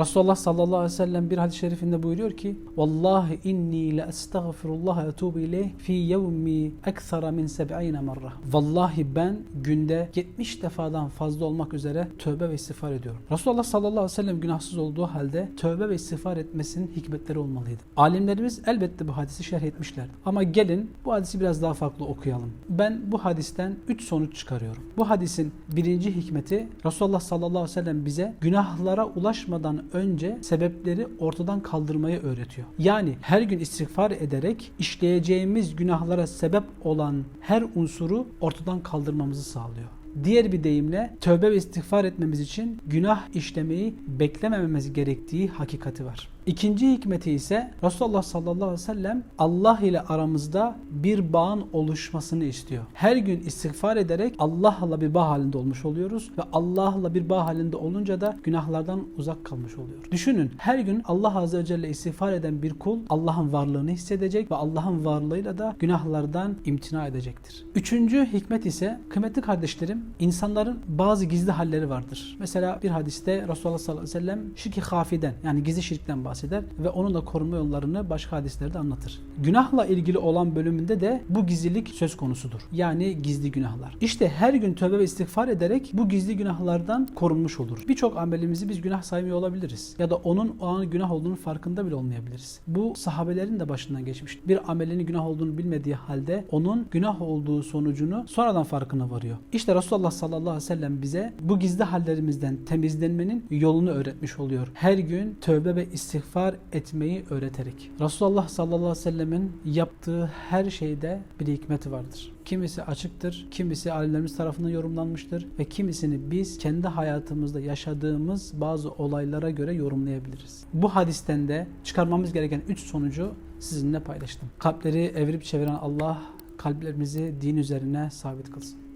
Resulullah sallallahu aleyhi ve sellem bir hadis-i şerifinde buyuruyor ki Vallahi inni la estağfirullah etubu ileyh fi yevmi ekthara min seb'ine marra. Vallahi ben günde 70 defadan fazla olmak üzere tövbe ve istiğfar ediyorum. Resulullah sallallahu aleyhi ve sellem günahsız olduğu halde tövbe ve istiğfar etmesinin hikmetleri olmalıydı. Alimlerimiz elbette bu hadisi şerh etmişlerdi. Ama gelin bu hadisi biraz daha farklı okuyalım. Ben bu hadisten 3 sonuç çıkarıyorum. Bu hadisin birinci hikmeti Resulullah sallallahu aleyhi ve sellem bize günahlara ulaşmadan önce sebepleri ortadan kaldırmayı öğretiyor. Yani her gün istiğfar ederek işleyeceğimiz günahlara sebep olan her unsuru ortadan kaldırmamızı sağlıyor. Diğer bir deyimle tövbe ve istiğfar etmemiz için günah işlemeyi beklemememiz gerektiği hakikati var. İkinci hikmeti ise Resulullah sallallahu aleyhi ve sellem Allah ile aramızda bir bağın oluşmasını istiyor. Her gün istiğfar ederek Allah'la bir bağ halinde olmuş oluyoruz ve Allah'la bir bağ halinde olunca da günahlardan uzak kalmış oluyoruz. Düşünün her gün Allah azze ve celle istiğfar eden bir kul Allah'ın varlığını hissedecek ve Allah'ın varlığıyla da günahlardan imtina edecektir. Üçüncü hikmet ise kıymetli kardeşlerim insanların bazı gizli halleri vardır. Mesela bir hadiste Resulullah sallallahu aleyhi ve sellem şirki hafiden yani gizli şirkten bahseder ve onun da korunma yollarını başka hadislerde anlatır. Günahla ilgili olan bölümünde de bu gizlilik söz konusudur. Yani gizli günahlar. İşte her gün tövbe ve istiğfar ederek bu gizli günahlardan korunmuş oluruz. Birçok amelimizi biz günah saymıyor olabiliriz. Ya da onun o an günah olduğunun farkında bile olmayabiliriz. Bu sahabelerin de başından geçmiş. Bir amelinin günah olduğunu bilmediği halde onun günah olduğu sonucunu sonradan farkına varıyor. İşte Resulullah sallallahu aleyhi ve sellem bize bu gizli hallerimizden temizlenmenin yolunu öğretmiş oluyor. Her gün tövbe ve istiğfar etmeyi öğreterek. Resulullah sallallahu aleyhi ve sellemin yaptığı her şeyde bir hikmeti vardır. Kimisi açıktır, kimisi alimlerimiz tarafından yorumlanmıştır ve kimisini biz kendi hayatımızda yaşadığımız bazı olaylara göre yorumlayabiliriz. Bu hadisten de çıkarmamız gereken üç sonucu sizinle paylaştım. Kalpleri evirip çeviren Allah kalplerimizi din üzerine sabit kılsın.